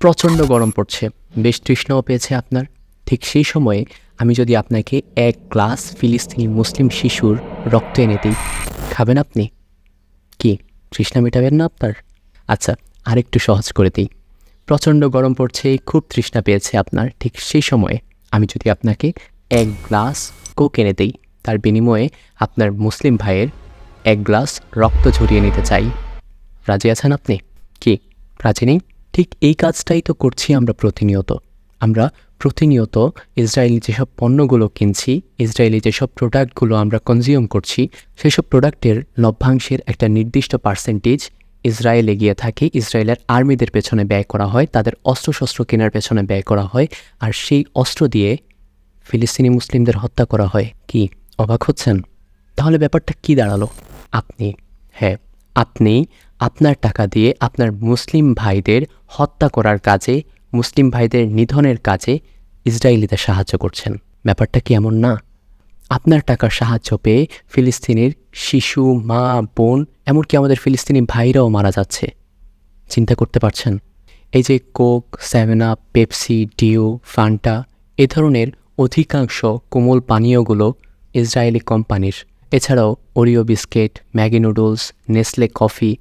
প্রচণ্ড গরম পড়ছে। বেশ তৃষ্ণাও পেয়েছে আপনার। ঠিক সেই সময়ে আমি যদি আপনাকে এক গ্লাস ফিলিস্তিনি মুসলিম শিশুর রক্ত এনে দিই, খাবেন আপনি? কি, তৃষ্ণা মেটাবেন না আপনার? আচ্ছা আরেকটু সহজ করে দিই। প্রচণ্ড গরম পড়ছে, খুব তৃষ্ণা পেয়েছে আপনার। ঠিক সেই সময়ে আমি যদি আপনাকে এক গ্লাস কোক এনে দিই, তার বিনিময়ে আপনার মুসলিম ভাইয়ের এক গ্লাস রক্ত ঝরিয়ে নিতে চাই। রাজি আছেন আপনি? কি, রাজি নেই? ঠিক এই কাজটাই তো করছি আমরা প্রতিনিয়ত। আমরা প্রতিনিয়ত ইসরায়েলি যেসব পণ্যগুলো কিনছি, ইসরায়েলি যেসব প্রোডাক্টগুলো আমরা কনজিউম করছি, সেসব প্রোডাক্টের লভ্যাংশের একটা নির্দিষ্ট পার্সেন্টেজ ইসরায়েলে গিয়ে থাকে। ইসরায়েলের আর্মিদের পেছনে ব্যয় করা হয়, তাদের অস্ত্রশস্ত্র কেনার পেছনে ব্যয় করা হয়, আর সেই অস্ত্র দিয়ে ফিলিস্তিনি মুসলিমদের হত্যা করা হয়। কি, অবাক হচ্ছেন? তাহলে ব্যাপারটা কি দাঁড়াল? আপনি হ্যাঁ আপনি আপনার টাকা দিয়ে আপনার মুসলিম ভাইদের হত্যা করার কাজে, মুসলিম ভাইদের নিধনের কাজে ইসরায়েলিদের সাহায্য করছেন। ব্যাপারটা কি এমন না? আপনার টাকার সাহায্য পেয়ে ফিলিস্তিনের শিশু, মা, বোন, এমনকি আমাদের ফিলিস্তিনি ভাইরাও মারা যাচ্ছে। চিন্তা করতে পারছেন? এই যে কোক আপ পেপসি, ডিও, ফান্টা, এ ধরনের অধিকাংশ কোমল পানীয়গুলো ইসরায়েলি কোম্পানির এছাড়াও Oreo biscuit, Maggi noodles, Nestle coffee,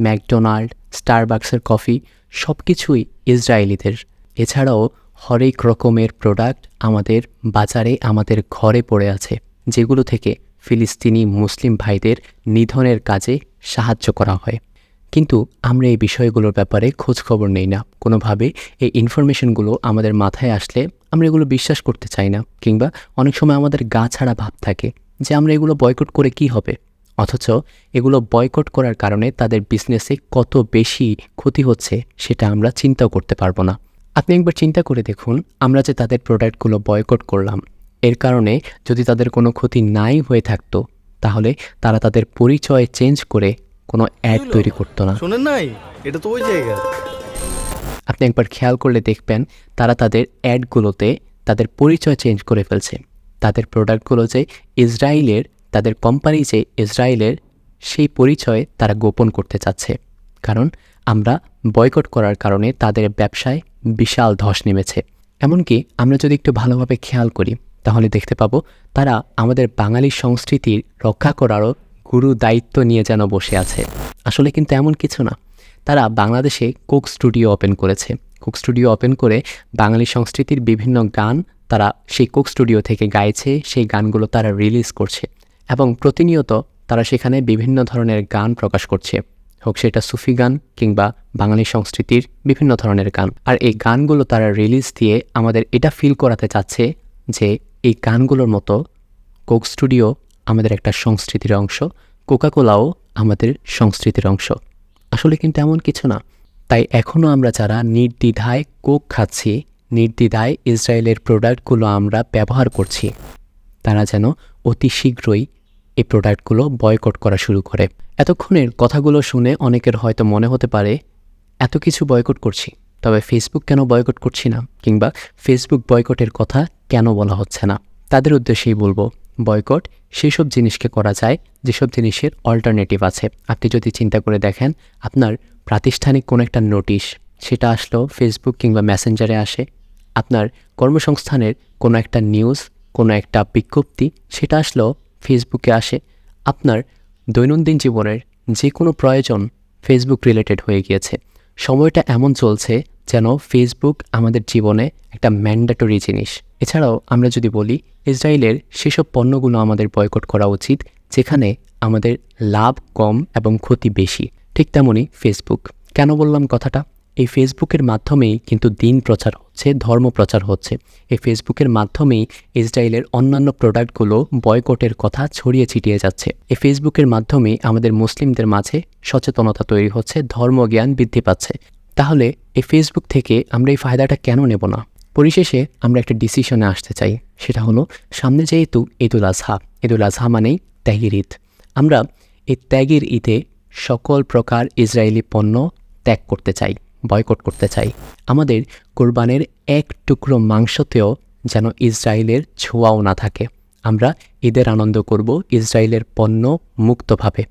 McDonald, স্টারবাক্সের coffee সব কিছুই ইসরায়েলিদের। এছাড়াও হরেক রকমের প্রোডাক্ট আমাদের বাজারে, আমাদের ঘরে পড়ে আছে, যেগুলো থেকে ফিলিস্তিনি মুসলিম ভাইদের নিধনের কাজে সাহায্য করা হয়। কিন্তু আমরা এই বিষয়গুলোর ব্যাপারে খোঁজ খবর নেই না। কোনোভাবে এই ইনফরমেশনগুলো আমাদের মাথায় আসলে আমরা এগুলো বিশ্বাস করতে চাই না, কিংবা অনেক সময় আমাদের গা ছাড়া ভাব থাকে যে আমরা এগুলো বয়কট করে কি হবে। অথচ এগুলো বয়কট করার কারণে তাদের বিজনেসে কত বেশি ক্ষতি হচ্ছে সেটা আমরা চিন্তাও করতে পারব না। আপনি একবার চিন্তা করে দেখুন, আমরা যে তাদের প্রোডাক্টগুলো বয়কট করলাম, এর কারণে যদি তাদের কোনো ক্ষতি নাই হয়ে থাকতো, তাহলে তারা তাদের পরিচয় চেঞ্জ করে কোনো অ্যাড তৈরি করতো না। শোনেন নাই? এটা তো ওই জায়গা। আপনি একবার খেয়াল করলে দেখবেন তারা তাদের অ্যাডগুলোতে তাদের পরিচয় চেঞ্জ করে ফেলছে। তাদের প্রোডাক্টগুলো যে ইসরায়েলের তাদের কোম্পানি যে ইসরায়েলের সেই পরিচয় তারা গোপন করতে চাচ্ছে। কারণ আমরা বয়কট করার কারণে তাদের ব্যবসায় বিশাল ধস নেমেছে। এমনকি আমরা যদি একটু ভালোভাবে খেয়াল করি তাহলে দেখতে পাবো তারা আমাদের বাঙালি সংস্কৃতির রক্ষা করারও গুরু দায়িত্ব নিয়ে যেন বসে আছে। আসলে কিন্তু এমন কিছু না। তারা বাংলাদেশে কোক স্টুডিও ওপেন করেছে। কোক স্টুডিও ওপেন করে বাঙালি সংস্কৃতির বিভিন্ন গান তারা সেই কোক স্টুডিও থেকে গাইছে, সেই গানগুলো তারা রিলিজ করছে এবং প্রতিনিয়ত তারা সেখানে বিভিন্ন ধরনের গান প্রকাশ করছে। হোক সেটা সুফি গান কিংবা বাঙালি সংস্কৃতির বিভিন্ন ধরনের গান। আর এই গানগুলো তারা রিলিজ দিয়ে আমাদের এটা ফিল করাতে চাচ্ছে যে এই গানগুলোর মতো কোক স্টুডিও আমাদের একটা সংস্কৃতির অংশ, কোকাকোলাও আমাদের সংস্কৃতির অংশ। আসলে কিন্তু এমন কিছু না। তাই এখনও আমরা যারা নির্দ্বিধায় কোক খাচ্ছি, নির্দ্বিধায় ইসরায়েলের প্রোডাক্টগুলো আমরা ব্যবহার করছি, তারা যেন অতি শীঘ্রই এই প্রোডাক্টগুলো বয়কট করা শুরু করে। এতক্ষণের কথাগুলো শুনে অনেকের হয়তো মনে হতে পারে, এত কিছু বয়কট করছি, তবে ফেসবুক কেন বয়কট করছি না? কিংবা ফেসবুক বয়কটের কথা কেন বলা হচ্ছে না? তাদের উদ্দেশ্যেই বলব বয়কট, সেসব জিনিসকে করা যায়, যেসব জিনিসের অল্টারনেটিভ আছে। আপনি যদি চিন্তা করে দেখেন, আপনার প্রাতিষ্ঠানিক কোনো একটা নোটিশ সেটা আসলো ফেসবুক কিংবা মেসেঞ্জারে আসে। আপনার কর্মসংস্থানের কোনো একটা নিউজ কোনো একটা বিজ্ঞপ্তি, সেটা আসলো ফেসবুকে আসে। আপনার দৈনন্দিন জীবনের যে কোনো প্রয়োজন ফেসবুক রিলেটেড হয়ে গিয়েছে। সময়টা এমন চলছে যেন ফেসবুক আমাদের জীবনে একটা ম্যান্ডেটরি জিনিস। এছাড়াও আমরা যদি বলি, ইসরায়েলের সেসব পণ্যগুলো আমাদের বয়কট করা উচিত, যেখানে আমাদের লাভ কম এবং ক্ষতি বেশি। ঠিক তেমনই ফেসবুক কেন বললাম কথাটা? এই ফেসবুকের মাধ্যমেই কিন্তু দিন প্রচার হচ্ছে, ধর্ম প্রচার হচ্ছে। এই ফেসবুকের মাধ্যমেই ইসরায়েলের অন্যান্য প্রোডাক্টগুলো বয়কটের কথা ছড়িয়ে ছিটিয়ে যাচ্ছে। এই ফেসবুকের মাধ্যমেই আমাদের মুসলিমদের মাঝে সচেতনতা তৈরি হচ্ছে, ধর্মজ্ঞান বৃদ্ধি পাচ্ছে। তাহলে এই ফেসবুক থেকে আমরা এই ফায়দাটা কেন নেব না? পরিশেষে আমরা একটা ডিসিশনে আসতে চাই, সেটা হলো সামনে যেহেতু ঈদুল আজহা ঈদুল আজহা মানেই ত্যাগের ঈদ। আমরা এই ত্যাগের ঈদে সকল প্রকার ইসরায়েলি পণ্য ত্যাগ করতে চাই। বয়কট করতে চাই। আমাদের কোরবানের এক টুকরো মাংসতেও যেন ইসরায়েলের ছোঁয়াও না থাকে। আমরা ঈদের আনন্দ করব ইসরায়েলের পণ্য মুক্তভাবে।